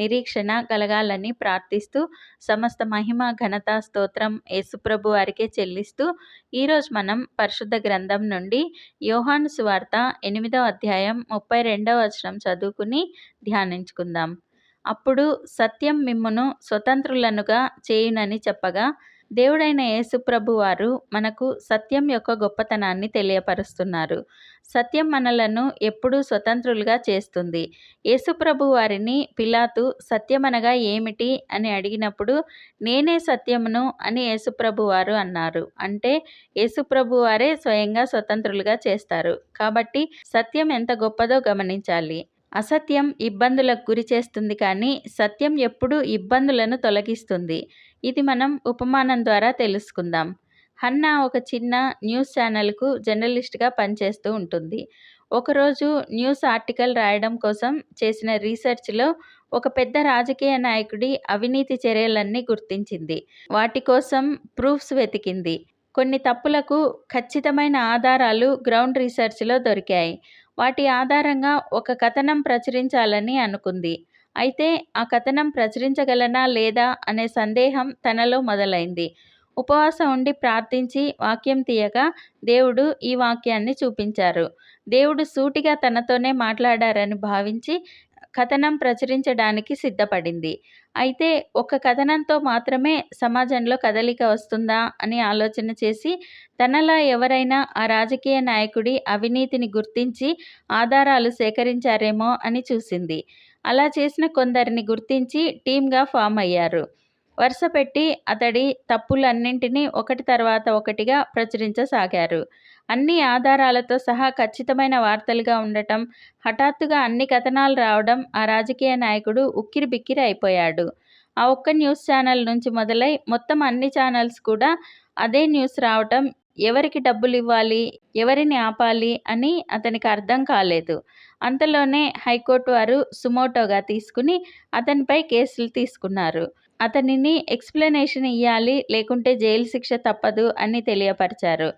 నిరీక్షణ కలగాలని ప్రార్థిస్తూ సమస్త మహిమ ఘనత స్తోత్రం యేసుప్రభు వారికే చెల్లిస్తూ ఈరోజు మనం పరిశుద్ధ గ్రంథం నుండి యోహాను సువార్త ఎనిమిదవ అధ్యాయం ముప్పై రెండవ వచనం చదువుకుని ధ్యానించుకుందాం. అప్పుడు సత్యం మిమ్మును స్వతంత్రులనుగా చేయునని చెప్పగా దేవుడైన యేసుప్రభు వారు మనకు సత్యం యొక్క గొప్పతనాన్ని తెలియపరుస్తున్నారు. సత్యం మనలను ఎప్పుడూ స్వతంత్రులుగా చేస్తుంది. యేసుప్రభు వారిని పిలాతు సత్యమనగా ఏమిటి? అని అడిగినప్పుడు నేనే సత్యమును అని యేసుప్రభు వారు అన్నారు. అంటే యేసుప్రభు వారే స్వయంగా స్వతంత్రులుగా చేస్తారు. కాబట్టి సత్యం ఎంత గొప్పదో గమనించాలి. అసత్యం ఇబ్బందులకు గురి చేస్తుంది కానీ సత్యం ఎప్పుడూ ఇబ్బందులను తొలగిస్తుంది. ఇది మనం ఉపమానం ద్వారా తెలుసుకుందాం. హన్నా ఒక చిన్న న్యూస్ ఛానల్కు జర్నలిస్ట్గా పనిచేస్తూ ఉంటుంది. ఒకరోజు న్యూస్ ఆర్టికల్ రాయడం కోసం చేసిన రీసెర్చ్లో ఒక పెద్ద రాజకీయ నాయకుడి అవినీతి చర్యలన్నీ గుర్తించింది. వాటి కోసం ప్రూఫ్స్ వెతికింది. కొన్ని తప్పులకు ఖచ్చితమైన ఆధారాలు గ్రౌండ్ రీసెర్చ్లో దొరికాయి. వాటి ఆధారంగా ఒక కథనం ప్రచురించాలని అనుకుంది. అయితే ఆ కథనం ప్రచురించగలనా లేదా అనే సందేహం తనలో మొదలైంది. ఉపవాసం ఉండి ప్రార్థించి వాక్యం తీయగా దేవుడు ఈ వాక్యాన్ని చూపించారు. దేవుడు సూటిగా తనతోనే మాట్లాడారని భావించి కథనం ప్రచురించడానికి సిద్ధపడింది. అయితే ఒక కథనంతో మాత్రమే సమాజంలో కదలిక వస్తుందా అని ఆలోచన చేసి తనలా ఎవరైనా ఆ రాజకీయ నాయకుడి అవినీతిని గుర్తించి ఆధారాలు సేకరించారేమో అని చూసింది. అలా చేసిన కొందరిని గుర్తించి టీమ్గా ఫామ్ అయ్యారు. వరుస పెట్టి అతడి తప్పులన్నింటినీ ఒకటి తర్వాత ఒకటిగా ప్రచురించసాగారు. అన్ని ఆధారాలతో సహా ఖచ్చితమైన వార్తలుగా ఉండటం హఠాత్తుగా అన్ని కథనాలు రావడం ఆ రాజకీయ నాయకుడు ఉక్కిరి బిక్కిరి అయిపోయాడు. ఆ ఒక్క న్యూస్ ఛానల్ నుంచి మొదలై మొత్తం అన్ని ఛానల్స్ కూడా అదే న్యూస్ రావటం ఎవరికి డబ్బులు ఇవ్వాలి ఎవరిని ఆపాలి అని అతనికి అర్థం కాలేదు. అంతలోనే హైకోర్టు వారు సుమోటోగా తీసుకుని అతనిపై కేసులు తీసుకున్నారు. అతనిని ఎక్స్ప్లెనేషన్ ఇవ్వాలి లేకుంటే జైలు శిక్ష తప్పదు అని తెలియపరిచారు.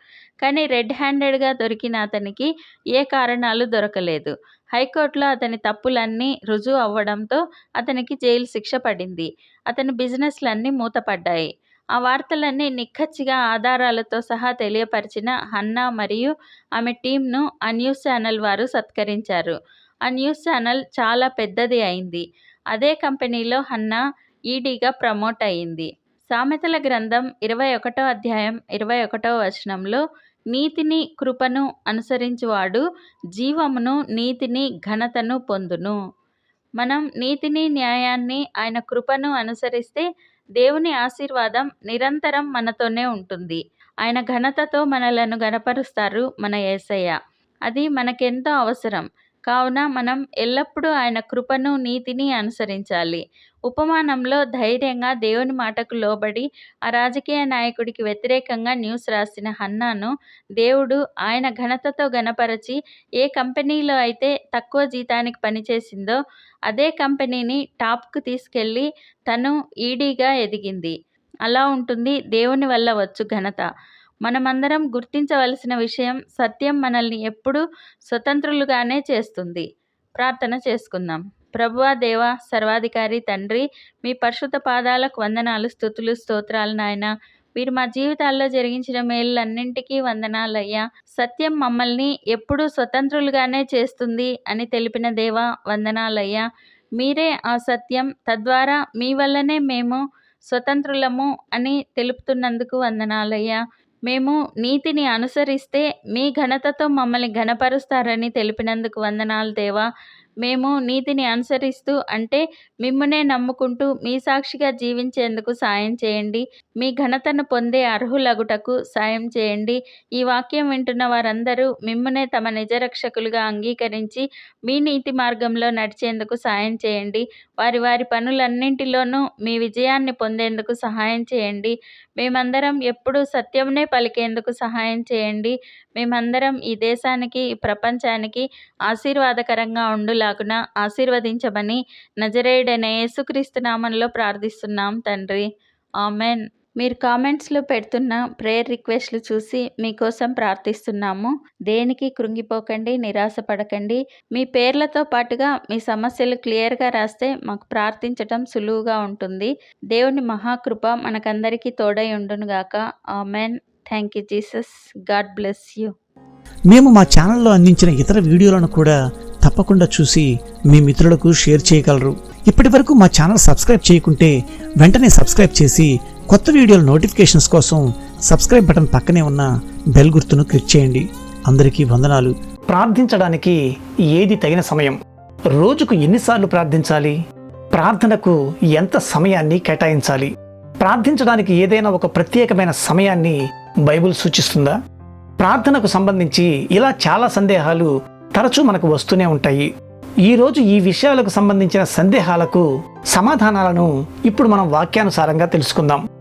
కానీ రెడ్ హ్యాండెడ్గా దొరికిన అతనికి ఏ కారణాలు దొరకలేదు. హైకోర్టులో అతని తప్పులన్నీ రుజువు అవ్వడంతో అతనికి జైలు శిక్ష పడింది. అతని బిజినెస్లన్నీ మూతపడ్డాయి. ఆ వార్తలన్నీ నిక్కచ్చిగా ఆధారాలతో సహా తెలియపరిచిన హన్నా మరియు ఆమె టీంను ఆ న్యూస్ ఛానల్ వారు సత్కరించారు. ఆ న్యూస్ ఛానల్ చాలా పెద్దది అయింది. అదే కంపెనీలో హన్నా ఈడీగా ప్రమోట్ అయింది సామెతల గ్రంథం ఇరవై ఒకటో అధ్యాయం ఇరవై ఒకటో వచనంలో నీతిని కృపను అనుసరించువాడు జీవమును నీతిని ఘనతను పొందును. మనం నీతిని న్యాయాన్ని ఆయన కృపను అనుసరిస్తే దేవుని ఆశీర్వాదం నిరంతరం మనతోనే ఉంటుంది. ఆయన ఘనతతో మనలను గనపరుస్తారు మన యేసయ్య అది మనకెంతో అవసరం. కావున మనం ఎల్లప్పుడూ ఆయన కృపను నీతిని అనుసరించాలి. ఉపమానంలో ధైర్యంగా దేవుని మాటకు లోబడి ఆ రాజకీయ నాయకుడికి వ్యతిరేకంగా న్యూస్ రాసిన హన్నాను దేవుడు ఆయన ఘనతతో గణపరచి ఏ కంపెనీలో అయితే తక్కువ జీతానికి పనిచేసిందో అదే కంపెనీని టాప్కు తీసుకెళ్ళి తను ఈడీగా ఎదిగింది. అలా ఉంటుంది దేవుని వల్ల వచ్చు ఘనత. మనమందరం గుర్తించవలసిన విషయం సత్యం మనల్ని ఎప్పుడూ స్వతంత్రులుగానే చేస్తుంది. ప్రార్థన చేసుకుందాం. ప్రభువా దేవ సర్వాధికారి తండ్రి మీ పరిశుద్ధ పాదాలకు వందనాలు స్థుతులు స్తోత్రాలు నాయన. మీరు మా జీవితాల్లో జరిగించిన మేళ్ళన్నింటికీ వందనాలయ్యా. సత్యం మమ్మల్ని ఎప్పుడూ స్వతంత్రులుగానే చేస్తుంది అని తెలిపిన దేవా వందనాలయ్యా. మీరే ఆ సత్యం తద్వారా మీ వల్లనే మేము స్వతంత్రులము అని తెలుపుతున్నందుకు వందనాలయ్యా. మేము నీతిని అనుసరిస్తే మీ ఘనతతో మమ్మల్ని ఘనపరుస్తారని తెలిపినందుకు వందనాలు దేవా. మేము నీతిని అనుసరిస్తూ అంటే మిమ్మనే నమ్ముకుంటూ మీ సాక్షిగా జీవించేందుకు సాయం చేయండి. మీ ఘనతను పొందే అర్హులగుటకు సాయం చేయండి. ఈ వాక్యం వింటున్న వారందరూ మిమ్మనే తమ నిజరక్షకులుగా అంగీకరించి మీ నీతి మార్గంలో నడిచేందుకు సాయం చేయండి. వారి వారి పనులన్నింటిలోనూ మీ విజయాన్ని పొందేందుకు సహాయం చేయండి. మేమందరం ఎప్పుడూ సత్యంనే పలికేందుకు సహాయం చేయండి. మేమందరం ఈ దేశానికి ఈ ప్రపంచానికి ఆశీర్వాదకరంగా ఉండు ఉండులాగున ఆశీర్వదించమని నజరేయుడైన యేసుక్రీస్తు నామంలో ప్రార్థిస్తున్నాం తండ్రి. ఆమెన్. మీరు కామెంట్స్లో పెడుతున్న ప్రేయర్ రిక్వెస్ట్లు చూసి మీకోసం ప్రార్థిస్తున్నాము. దేనికి కృంగిపోకండి నిరాశపడకండి. మీ పేర్లతో పాటుగా మీ సమస్యలు క్లియర్గా రాస్తే మాకు ప్రార్థించటం సులువుగా ఉంటుంది. దేవుని మహాకృప మనకందరికీ తోడై ఉండునుగాక amen. Thank you Jesus. God bless you. మేము మా ఛానల్లో అందించిన ఇతర వీడియోలను కూడా తప్పకుండా చూసి మీ మిత్రులకు షేర్ చేయగలరు. ఇప్పటి వరకు మా ఛానల్ సబ్స్క్రైబ్ చేయకుంటే వెంటనే సబ్స్క్రైబ్ చేసి కొత్త వీడియోల నోటిఫికేషన్స్ కోసం సబ్స్క్రైబ్ బటన్ పక్కనే ఉన్న బెల్ గుర్తును క్లిక్ చేయండి. అందరికీ వందనాలు. ప్రార్థించడానికి ఏది తగిన సమయం? రోజుకు ఎన్నిసార్లు ప్రార్థించాలి? ప్రార్థనకు ఎంత సమయాన్ని కేటాయించాలి? ప్రార్థించడానికి ఏదైనా ఒక ప్రత్యేకమైన సమయాన్ని బైబిల్ సూచిస్తుందా? ప్రార్థనకు సంబంధించి ఇలా చాలా సందేహాలు తరచూ మనకు వస్తూనే ఉంటాయి. ఈ రోజు ఈ విషయాలకు సంబంధించిన సందేహాలకు సమాధానాలను ఇప్పుడు మనం వాక్యానుసారంగా తెలుసుకుందాం.